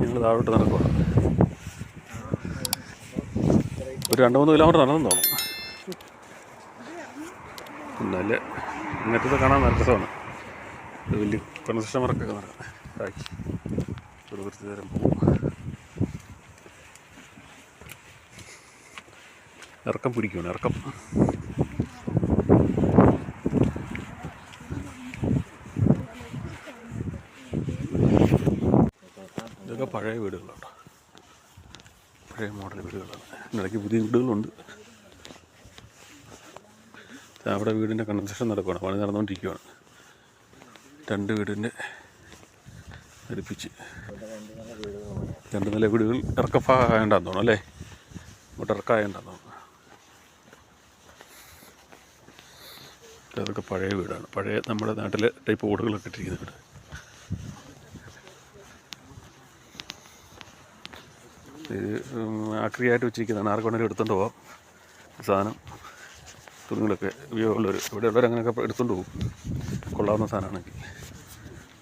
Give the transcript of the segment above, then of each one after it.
ഞങ്ങൾ താഴോട്ട് നടക്കുക ഒരു രണ്ട് മൂന്ന് കിലോമീറ്റർ നടന്നു തോന്നും നല്ല ഇങ്ങനത്തെ കാണാൻ ഇത് വലിയ കൺസ്ട്രക്ഷൻ വർക്കൊക്കെ നടക്കാം. ഹായ് ഒരു കുറച്ച് നേരം ഇറക്കം പിടിക്കുകയാണ് ഇറക്കം. ഇതൊക്കെ പഴയ വീടുകളാണ്. പഴയ മോഡൽ വീടുകളാണ്. ഇടയ്ക്ക് പുതിയ വീടുകളുണ്ട്. അവിടെ വീടിന്റെ കൺസ്ട്രക്ഷൻ നടക്കുകയാണ് പണി നടന്നുകൊണ്ടിരിക്കുകയാണ് രണ്ട് വീടിന്റെ അടുപ്പിച്ച് രണ്ട് നില വീടുകൾ ഇറക്കപ്പാകേണ്ടെന്ന് തോന്നുന്നു അല്ലേ? ഇങ്ങോട്ട് ഇറക്കാകേണ്ടെന്ന് തോന്നുന്നു. അതൊക്കെ പഴയ വീടാണ്. പഴയ നമ്മുടെ നാട്ടിലെ ടൈപ്പ് ഓടുകളൊക്കെ ഇട്ടിരിക്കുന്ന വീട്. ഇത് ആക്രിയായിട്ട് വെച്ചിരിക്കുന്നതാണ്. ആർക്ക് വേണമെങ്കിലും എടുത്തുകൊണ്ട് പോവാം. സാധനം. തുണികളൊക്കെ ഉപയോഗമുള്ളവർ ഇവിടെ ഉള്ളവർ അങ്ങനെയൊക്കെ എടുത്തുകൊണ്ട് പോകും. കൊള്ളാവുന്ന സാധനമാണെങ്കിൽ.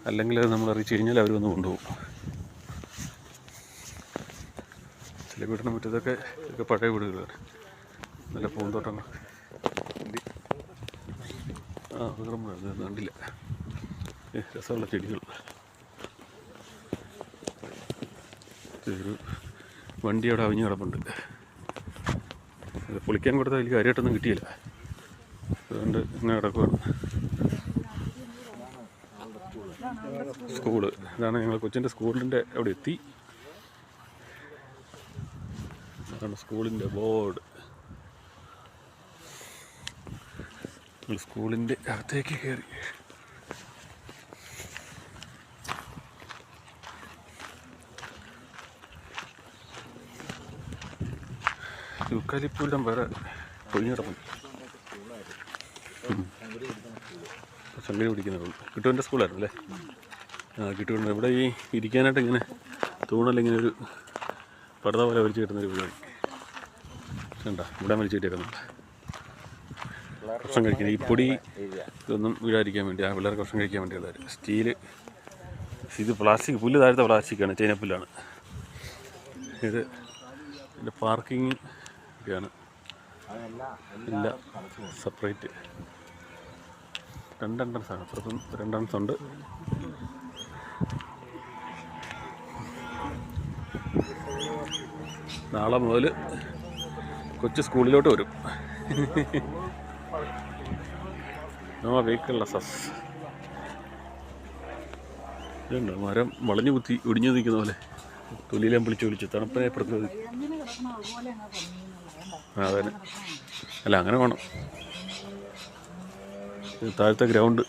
അല്ലെങ്കിൽ നമ്മൾ അറിയിച്ചു കഴിഞ്ഞാൽ അവർ വന്ന് കൊണ്ടുപോകും. ചില വീടിന് മുറ്റത്തൊക്കെ ഇതൊക്കെ പഴയ വീടുകളാണ്. നല്ല പൂന്തോട്ടങ്ങൾ. ആ വിക്രം കണ്ടില്ല. രസമുള്ള ചെടികൾ. ഒരു വണ്ടി അവിടെ അവിഞ്ഞ് കിടപ്പുണ്ട്. പൊളിക്കാൻ കൊടുത്താൽ വലിയ കാര്യമായിട്ടൊന്നും കിട്ടിയില്ല. അതുകൊണ്ട് ഇങ്ങനെ കിടക്കുവാണ്. സ്കൂൾ. ഇതാണ് ഞങ്ങൾ കൊച്ചിന്റെ സ്കൂളിന്റെ അവിടെ എത്തി. അതാണ് സ്കൂളിന്റെ ബോർഡ്. സ്കൂളിന്റെ അകത്തേക്ക് കയറി. യുക്കാലിപ്പൂലം വേറെ പൊഴിഞ്ഞ് ചങ്ങലി സംഗതി പിടിക്കുന്നത്. കിട്ടുവിന്റെ സ്കൂളായിരുന്നു അല്ലേ? ആ കിട്ടുവിന്റെ. ഇവിടെ ഈ ഇരിക്കാനായിട്ട് ഇങ്ങനെ തൂണല്ല ഇങ്ങനെ ഒരു പടുത പോലെ വലിച്ചു കിട്ടുന്നൊരു പരിപാടി. കണ്ട? ഇവിടെ വലിച്ചു കിട്ടിയേക്കുന്നുണ്ട്. ഭക്ഷണം കഴിക്കുന്നത് ഈ പൊടി ഇതൊന്നും വീഴാതിരിക്കാൻ വേണ്ടി ആ പിള്ളേർക്ക് ഭക്ഷണം കഴിക്കാൻ വേണ്ടിയുള്ളത് സ്റ്റീൽ. ഇത് പ്ലാസ്റ്റിക് പുല്ല് താഴത്തെ പ്ലാസ്റ്റിക്കാണ് ചൈനപ്പുല്ലാണ്. ഇത് ഇതിന്റെ പാർക്കിങ് ഒക്കെയാണ്. ഇല്ല സെപ്പറേറ്റ് രണ്ടെണ്ണം എൻട്രൻസ് ആണ് അപ്പുറത്തും രണ്ടെണ്ണം ഉണ്ട്. നാളെ മുതൽ കൊച്ചു സ്കൂളിലോട്ട് വരും. നോ വെഹിക്കിൾ സസ് ഇതുണ്ട്? മരം വളഞ്ഞു കുത്തി ഒടിഞ്ഞു നിൽക്കുന്ന പോലെ. തൊലിയിലും വിളിച്ച് വിളിച്ച് തണുപ്പിനെ പ്രതിരോധി ആ അതെ. അല്ല അങ്ങനെ വേണം. താഴത്തെ ഗ്രൗണ്ട്.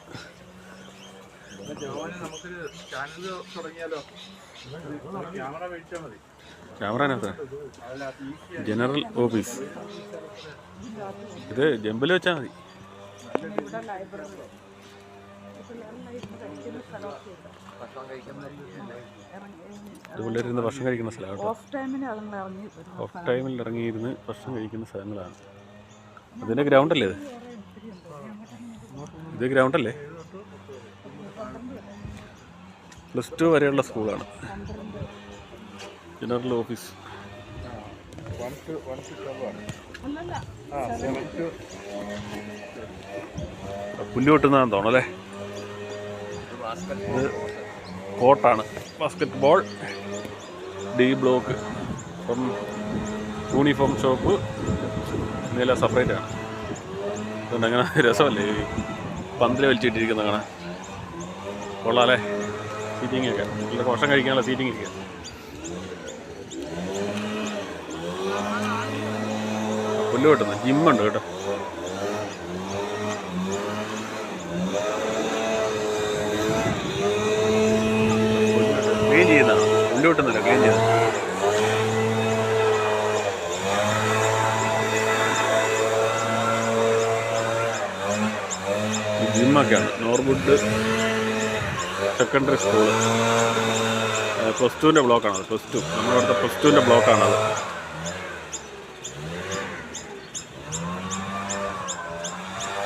Camera general office. ഇത് ജമ്പിൽ വെച്ചാൽ മതി. ഇത് പിള്ളേരിന്ന് ഭക്ഷണം കഴിക്കുന്ന സ്ഥലമാണ് ഓഫ് ടൈമിൽ ഇറങ്ങി ഓഫ് ടൈമിൽ ഇറങ്ങിയിരുന്ന് ഭക്ഷണം കഴിക്കുന്ന സ്ഥലങ്ങളാണ്. അതിന്റെ ഗ്രൗണ്ടല്ലേ ഇത്? ഇത് ഗ്രൗണ്ടല്ലേ പ്ലസ് ടു വരെയുള്ള സ്കൂളാണ് ജനറൽ ഓഫീസ് വൺ ടു ഇത് കോട്ടാണ്. ബാസ്കറ്റ് ബോൾ ഡി ബ്ലോക്ക് അപ്പം യൂണിഫോം ഷോപ്പ് ഇതെല്ലാം സെപ്പറേറ്റ് ആണ്. അതുകൊണ്ട് അങ്ങനെ രസമല്ലേ? ഈ പന്തിൽ വലിച്ചിട്ടിരിക്കുന്ന കാണാൻ. കൊള്ളാലേ. സീറ്റിംഗ് ഒക്കെ. നല്ല ഭക്ഷണം കഴിക്കാനുള്ള സീറ്റിംഗ് ഒക്കെ. പുല്ല് കിട്ടുന്നത്. ജിമ്മുണ്ട് കേട്ടോ ക്ലീൻ പുല്ല് വെട്ടുന്നില്ല ക്ലീൻ ചെയ്ത്. ജിമ്മൊക്കെയാണ് നോർവുഡ് സെക്കൻഡറി സ്കൂൾ പ്ലസ് ടുവിന്റെ ബ്ലോക്കാണത് പ്ലസ് ടു നമ്മുടെ അവിടുത്തെ പ്ലസ് ടുവിന്റെ ബ്ലോക്കാണത്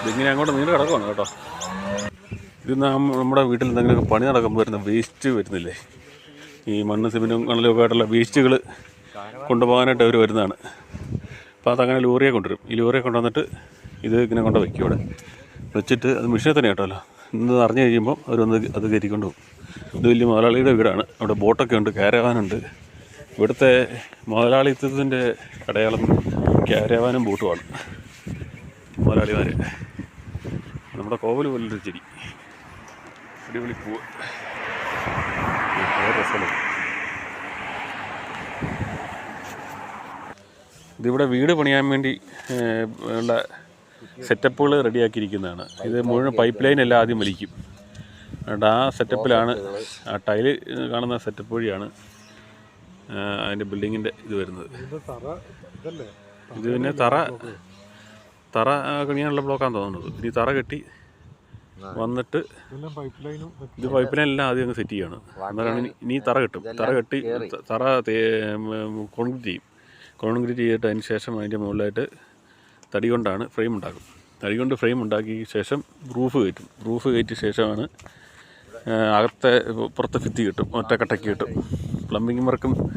ഇതിങ്ങനെ അങ്ങോട്ട് നീണ്ട കിടക്കുവാണ് കേട്ടോ. ഇത് നമ്മുടെ വീട്ടിൽ എന്തെങ്കിലുമൊക്കെ പണി നടക്കുമ്പോൾ വരുന്ന വേസ്റ്റ് വരുന്നില്ലേ? ഈ മണ്ണ് സിമെന്റും മണലും ഒക്കെ ആയിട്ടുള്ള വേസ്റ്റുകൾ കൊണ്ടുപോകാനായിട്ട് അവർ വരുന്നതാണ്. അപ്പോൾ അതങ്ങനെ ലോറിയെ കൊണ്ടുവരും. ഈ ലോറിയെ കൊണ്ടുവന്നിട്ട് ഇത് ഇങ്ങനെ കൊണ്ട് വയ്ക്കും ഇവിടെ. വെച്ചിട്ട് അത് മിഷനെ തന്നെ കേട്ടല്ലോ ഇന്ന് അറിഞ്ഞു കഴിയുമ്പോൾ അവരൊന്ന് അത് കയറ്റിക്കൊണ്ട് പോകും. ഇത് വലിയ മുതലാളിയുടെ വീടാണ്. അവിടെ ബോട്ടൊക്കെ ഉണ്ട് കാരവാനുണ്ട്. ഇവിടുത്തെ മുതലാളിത്വത്തിന്റെ അടയാളം കാരവാനും ബോട്ടുമാണ് മുതലാളിമാർ. നമ്മുടെ കോവൽ പോലൊരു ചെടി. അടിപൊളി പൂവ്. രസമാണ്. ഇതിവിടെ വീട് പണിയാൻ വേണ്ടി ഉള്ള സെറ്റപ്പുകൾ റെഡിയാക്കിയിരിക്കുന്നതാണ്. ഇത് മുഴുവൻ പൈപ്പ് ലൈൻ എല്ലാം ആദ്യം വലിക്കും. എന്നിട്ട് ആ സെറ്റപ്പിലാണ് ആ ടൈൽ കാണുന്ന സെറ്റപ്പ് വഴിയാണ് അതിന്റെ ബിൽഡിങ്ങിന്റെ ഇത് വരുന്നത്. ഇത് പിന്നെ തറ തറ കണിയാനുള്ള ബ്ലോക്കാന്ന് തോന്നുന്നത് ഇനി തറ കെട്ടി വന്നിട്ട് ഇതെല്ലാം പൈപ്പ് ലൈനും ഇത് പൈപ്പ് ലൈൻ എല്ലാം ആദ്യം അങ്ങ് സെറ്റ് ചെയ്യണം. എന്നാലാണ് ഇനി- തറ കെട്ടും. തറ കെട്ടി തറ കോൺക്രീറ്റ് ചെയ്യും. കോൺക്രീറ്റ് ചെയ്തിട്ട് അതിന് ശേഷം അതിന്റെ മുകളിലായിട്ട് തടി കൊണ്ടാണ് ഫ്രെയിം ഉണ്ടാക്കും. തടി കൊണ്ട് ഫ്രെയിം ഉണ്ടാക്കിയ ശേഷം റൂഫ് കയറ്റും. റൂഫ് കയറ്റിയ ശേഷമാണ് അകത്തെ പുറത്ത് ഭിത്തി കിട്ടും. ഒറ്റക്കട്ടയ്ക്ക് കിട്ടും. പ്ലംബിംഗ് വർക്കും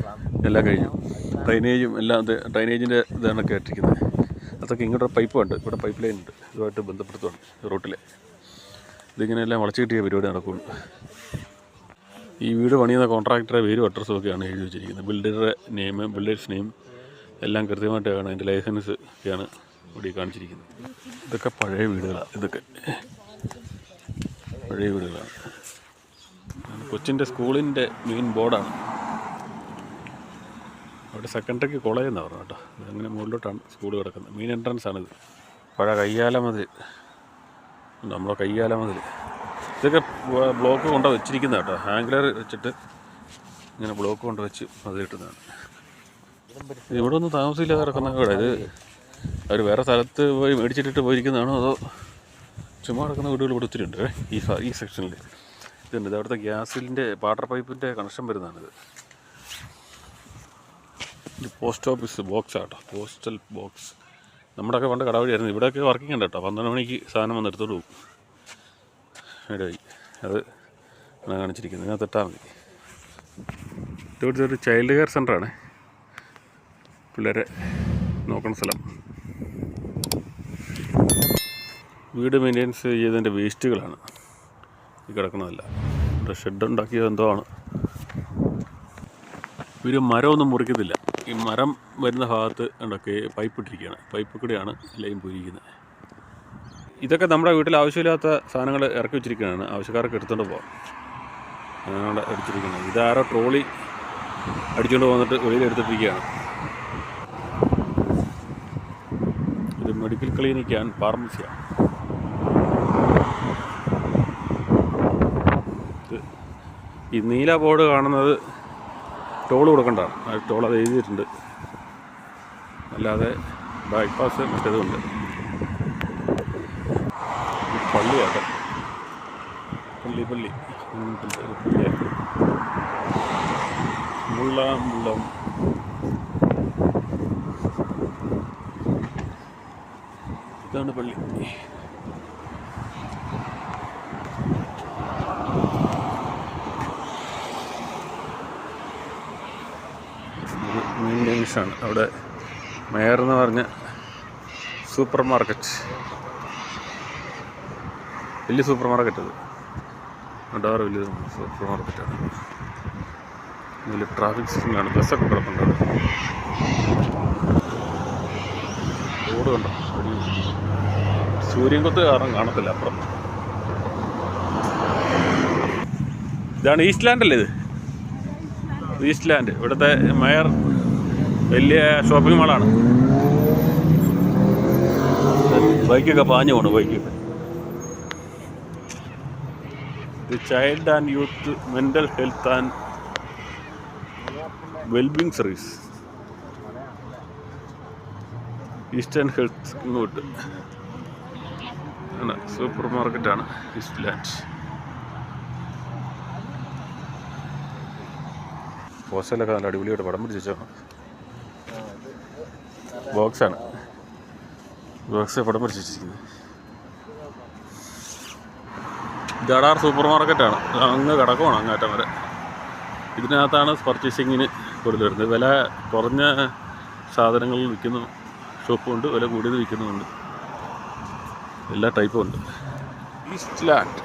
എല്ലാം കഴിഞ്ഞു. ഡ്രൈനേജും എല്ലാം ഡ്രൈനേജിന്റെ ഇതാണ് കേട്ടിരിക്കുന്നത് അതൊക്കെ ഇങ്ങോട്ടൊരു പൈപ്പ് ഉണ്ട്. ഇവിടെ പൈപ്പ് ലൈൻ ഉണ്ട്. ഇതുമായിട്ട് ബന്ധപ്പെടുത്തുകയാണ് റൂട്ടിൽ ഇതിങ്ങനെ എല്ലാം വളച്ചു കിട്ടിയ പരിപാടി നടക്കുള്ളൂ. ഈ വീട് പണിയുന്ന കോൺട്രാക്ടറെ പേരും അഡ്രസ്സും ഒക്കെയാണ് എഴുതി വെച്ചിരിക്കുന്നത്. ബിൽഡറുടെ നെയിം ബിൽഡേഴ്സ് നെയിം എല്ലാം കൃത്യമായിട്ടാണ് അതിന്റെ ലൈസൻസ് ഒക്കെയാണ് ഇവിടെ കാണിച്ചിരിക്കുന്നത്. ഇതൊക്കെ പഴയ വീടുകളാണ് ഇതൊക്കെ പഴയ വീടുകളാണ് കൊച്ചിന്റെ സ്കൂളിന്റെ മെയിൻ ബോർഡാണ് അവിടെ സെക്കൻഡറിക്ക് കോളേജ് എന്നാണ് പറഞ്ഞു കേട്ടോ. അങ്ങനെ മുകളിലോട്ടാണ് സ്കൂൾ കിടക്കുന്നത്. മെയിൻ എൻട്രൻസ് ആണിത്. പഴയ കയ്യാല മതിൽ നമ്മളെ കൈകാലം മതിൽ. ഇതൊക്കെ ബ്ലോക്ക് കൊണ്ട് വെച്ചിരിക്കുന്ന കേട്ടോ. ഹാംഗ്ലർ വെച്ചിട്ട് ഇങ്ങനെ ബ്ലോക്ക് കൊണ്ട് വെച്ച് അത് കിട്ടുന്നതാണ്. ഇവിടെ ഒന്നും താമസമില്ലാതെ കിടക്കുന്ന വീടാ ഇത് അവർ വേറെ സ്ഥലത്ത് പോയി മേടിച്ചിട്ടിട്ട് പോയിരിക്കുന്നതാണോ അതോ ചുമ്മാ കിടക്കുന്ന വീടുകൾ ഇവിടെ ഒത്തിരി ഉണ്ട്? ഈ ഈ സെക്ഷനിൽ ഇതുണ്ട്. ഇത് അവിടുത്തെ ഗ്യാസിന്റെ വാട്ടർ പൈപ്പിന്റെ കണക്ഷൻ വരുന്നതാണിത്. ഇത് പോസ്റ്റ് ഓഫീസ് ബോക്സ് ആട്ടോ പോസ്റ്റൽ ബോക്സ് നമ്മുടെയൊക്കെ പണ്ട് കടവഴിയായിരുന്നു. ഇവിടെയൊക്കെ വർക്കിംഗ് ഉണ്ട് കേട്ടോ. പന്ത്രണ്ട് മണിക്ക് സാധനം വന്ന് എടുത്തോണ്ട് പോകും. അത് ആണ് കാണിച്ചിരിക്കുന്നത് ഇതിനകത്ത് ഇട്ടാൽ മതി. ഒരു ചൈൽഡ് കെയർ സെന്ററാണ് പിള്ളേരെ നോക്കുന്ന സ്ഥലം. വീട് മെയിന്റെനൻസ് ചെയ്തതിന്റെ വേസ്റ്റുകളാണ്. ഈ കിടക്കുന്നതല്ല. ഇവിടെ ഷെഡ് ഉണ്ടാക്കിയത് എന്തോ ആണ്. ഇവർ മരമൊന്നും മുറിക്കത്തില്ല. ഈ മരം വരുന്ന ഭാഗത്ത് ഉണ്ടൊക്കെ പൈപ്പ് ഇട്ടിരിക്കുകയാണ് പൈപ്പ് കൂടെയാണ് ലൈൻ പോയിരിക്കുന്നത് ഇതൊക്കെ നമ്മുടെ വീട്ടിൽ ആവശ്യമില്ലാത്ത സാധനങ്ങൾ ഇറക്കി വെച്ചിരിക്കുകയാണ്. ആവശ്യക്കാർക്ക് എടുത്തുകൊണ്ട് പോകാം അങ്ങനെയാണ് അടിച്ചിരിക്കുന്നത് ഇതാരോ ട്രോളി അടിച്ചുകൊണ്ട് വന്നിട്ട് വെളിയിൽ എടുത്തിട്ടിരിക്കുകയാണ്. ഇത് മെഡിക്കൽ ക്ലിനിക്ക് ആൻഡ് ഫാർമസിയാണ് ഈ നീല ബോർഡ് കാണുന്നത് ടോൾ കൊടുക്കേണ്ടതാണ് ആ ടോൾ അത് എഴുതിയിട്ടുണ്ട്. അല്ലാതെ ബൈപ്പാസ് മറ്റേതുണ്ട്. പള്ളിയാട്ടെ പള്ളി പള്ളി. മുള്ള മുള്ളം. ഇതാണ് പള്ളി മെയിൻ ജംഗ്ഷനാണ് അവിടെ മേയർ എന്ന് പറഞ്ഞ സൂപ്പർ മാർക്കറ്റ്. വലിയ സൂപ്പർ മാർക്കറ്റ് അത്. അടാറ് വലിയ സൂപ്പർ മാർക്കറ്റാണ് വലിയ ട്രാഫിക് സിഗ്നലാണ് ബസ്സൊക്കെ കിടപ്പുണ്ട്. റോഡ് കണ്ടോ? സൂര്യൻ കാരണം കാണത്തില്ല അപ്പുറം. ഇതാണ് ഈസ്റ്റ് ലാൻഡ് അല്ലേ ഇത്? ഈസ്റ്റ് ലാൻഡ് ഇവിടുത്തെ മേയർ വലിയ ഷോപ്പിംഗ് മാളാണ് ബൈക്കൊക്കെ പാഞ്ഞു പോണു ബൈക്കൊക്കെ. The child and youth mental health and wellbeing service eastern health ഇങ്ങോട്ട് ആണ് സൂപ്പർ മാർക്കറ്റാണ് ഈസ്റ്റ് ലാൻഡ് പോസ്റ്റലൊക്കെ നല്ല അടിപൊളിയായിട്ട് പടം പിടിച്ച് ബോക്സാണ്. ബോക്സ് പടം പിടിച്ച് ജടാർ സൂപ്പർ മാർക്കറ്റാണ് അങ്ങ് കിടക്കുവാണ് അങ്ങേറ്റം വരെ. ഇതിനകത്താണ് പർച്ചേസിങ്ങിന് കൂടുതൽ വരുന്നത്. വില കുറഞ്ഞ സാധനങ്ങൾ വിൽക്കുന്ന ഷോപ്പുണ്ട് വില കൂടിയത് വിൽക്കുന്നുമുണ്ട്. എല്ലാ ടൈപ്പും ഉണ്ട്. ഈസ്റ്റ് ലാൻഡ്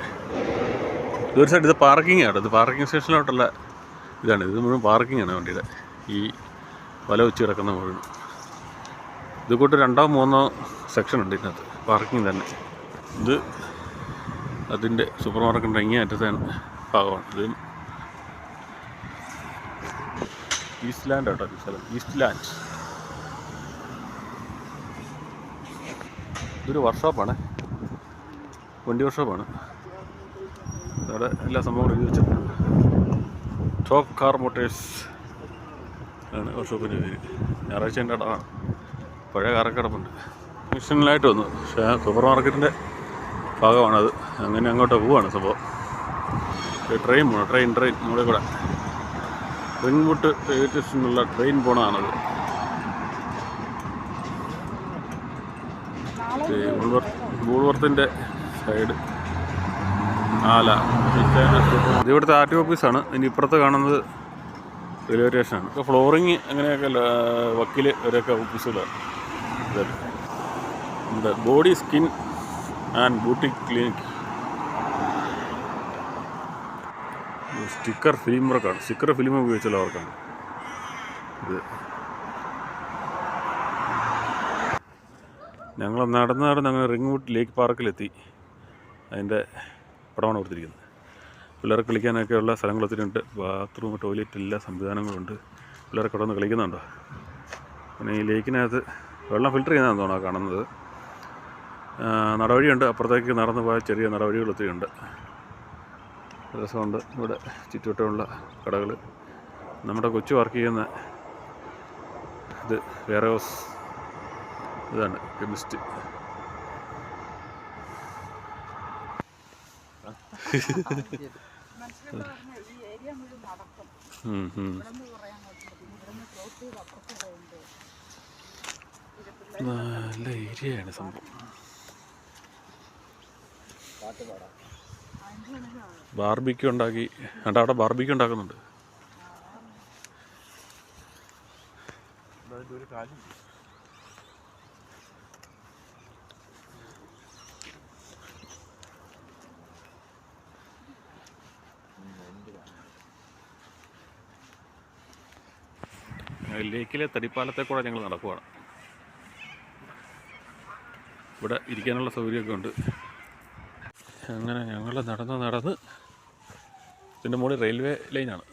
തീർച്ചയായിട്ടും ഇത് പാർക്കിംഗ് ആണ് ഇത് പാർക്കിംഗ് സ്റ്റേഷനിലോട്ടുള്ള ഇതാണ്. ഇത് മുഴുവൻ പാർക്കിംഗ് ആണ് വണ്ടിയുടെ. ഈ വല വെച്ച് കിടക്കുന്ന മുഴുവൻ. ഇത് കൂട്ട് രണ്ടോ മൂന്നോ സെക്ഷൻ ഉണ്ട് ഇതിനകത്ത്. പാർക്കിംഗ് തന്നെ. ഇത് അതിന്റെ സൂപ്പർ മാർക്കറ്റിന്റെ ഇങ്ങേ അറ്റത്തെ ഭാഗമാണ്. ഇത് ഈസ്റ്റ് ലാൻഡ് കേട്ടോ സ്ഥലം. ഈസ്റ്റ് ലാൻഡ് ഇതൊരു വർക്ക്ഷോപ്പാണ് വണ്ടി വർക്ക്ഷോപ്പാണ് അവിടെ എല്ലാ സംഭവങ്ങളും എഴുതി വെച്ചിട്ടുണ്ട്. ടോപ്പ് കാർ മോട്ടേഴ്സ് ആണ് വർക്ക്ഷോപ്പിന്റെ പേര്. ഞായറാഴ്ച എന്റെ ഇടമാണ് പഴയ കാറൊക്കെ കിടപ്പുണ്ട് മിഷനിലായിട്ട് വന്നു. പക്ഷേ സൂപ്പർ മാർക്കറ്റിന്റെ ഭാഗമാണത്. അങ്ങനെ അങ്ങോട്ട് പോവാണ് സംഭവം. ട്രെയിൻ പോകണം ട്രെയിൻ ട്രെയിൻ. നമ്മുടെ കൂടെ. പെൺകുട്ട് സ്റ്റേഷനിലുള്ള ട്രെയിൻ പോണതാണത്. ഗൂൾവർത്തിന്റെ സൈഡ്. ആല. ഇതിവിടുത്തെ ആർ ടി ഓഫീസാണ്. ഇനി ഇപ്പുറത്ത് കാണുന്നത് റെയിൽവേ സ്റ്റേഷനാണ്. ഫ്ലോറിങ് അങ്ങനെയൊക്കെ വക്കീൽ ഇവരൊക്കെ ഓഫീസുകളാണ് ഇത് body skin and beauty clinic sticker film വർക്കാണ് സ്റ്റിക്കർ ഫിലിം ഉപയോഗിച്ചുള്ള വർക്കാണ് ഇത്. ഞങ്ങൾ നടന്ന് നടന്ന് അങ്ങനെ റിംഗ്വുഡ് ലേക്ക് പാർക്കിലെത്തി. അതിന്റെ പടമാണ് കൊടുത്തിരിക്കുന്നത്. പിള്ളേർക്ക് കളിക്കാനൊക്കെയുള്ള സ്ഥലങ്ങൾ ഒത്തിരി ഉണ്ട്. ബാത്റൂം ടോയ്ലറ്റ് എല്ലാ സംവിധാനങ്ങളുണ്ട്. പിള്ളേർക്ക് അവിടെ നിന്ന് കളിക്കുന്നുണ്ടോ? പിന്നെ ഈ ലേക്കിനകത്ത് വെള്ളം ഫിൽറ്റർ ചെയ്യുന്നതെന്ന് തോന്നുന്നു കാണുന്നത്. നടവഴിയുണ്ട്. അപ്പുറത്തേക്ക് നടന്നു പോയ ചെറിയ നടവഴികൾ ഒത്തിരി ഉണ്ട്. രസമുണ്ട്. ഇവിടെ ചുറ്റുവട്ടമുള്ള കടകൾ നമ്മുടെ കൊച്ചു വർക്ക് ചെയ്യുന്ന ഇത് വേറെ ഹൗസ് ഇതാണ് കെമിസ്റ്റ് ഉം, ഉം. ഇവിടുന്ന് കുറേ അങ്ങോട്ട് പോകും ഇവിടുന്ന് ക്രോസ് ചെയ്ത് അപ്പുറത്ത് പോകുന്നുണ്ട് നല്ല ഏരിയയാണ് സംഭവം. ബാർബിക്ക് ഉണ്ടാക്കി. എന്നിട്ട് അവിടെ ബാർബിക്ക് ഉണ്ടാക്കുന്നുണ്ട്. ലേക്കിലെ തടിപ്പാലത്തെ കൂടെ ഞങ്ങൾ നടക്കുവാണ്. ഇവിടെ ഇരിക്കാനുള്ള സൗകര്യമൊക്കെ ഉണ്ട്. അങ്ങനെ ഞങ്ങൾ നടന്ന് നടന്ന് ഇതിന്റെ മുകളിൽ റെയിൽവേ ലൈനാണ്.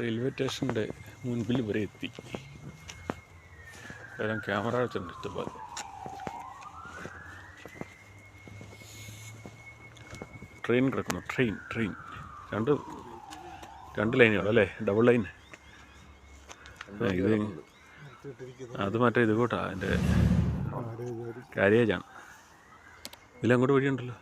റെയിൽവേ സ്റ്റേഷന്റെ മുൻപിൽ വരെ എത്തി. കാരണം ക്യാമറ വെച്ചിട്ടുണ്ട് ഇഷ്ടംപോലെ ട്രെയിൻ കിടക്കുന്നു. Train train. രണ്ട് രണ്ട് ലൈനുകൾ അല്ലേ ഡബിൾ ലൈൻ. ഇത് അത് മറ്റേ ഇത് കൂട്ടാ എന്റെ കാര്യേജാണ് ഇതിലങ്ങോട്ട് വഴിയുണ്ടല്ലോ.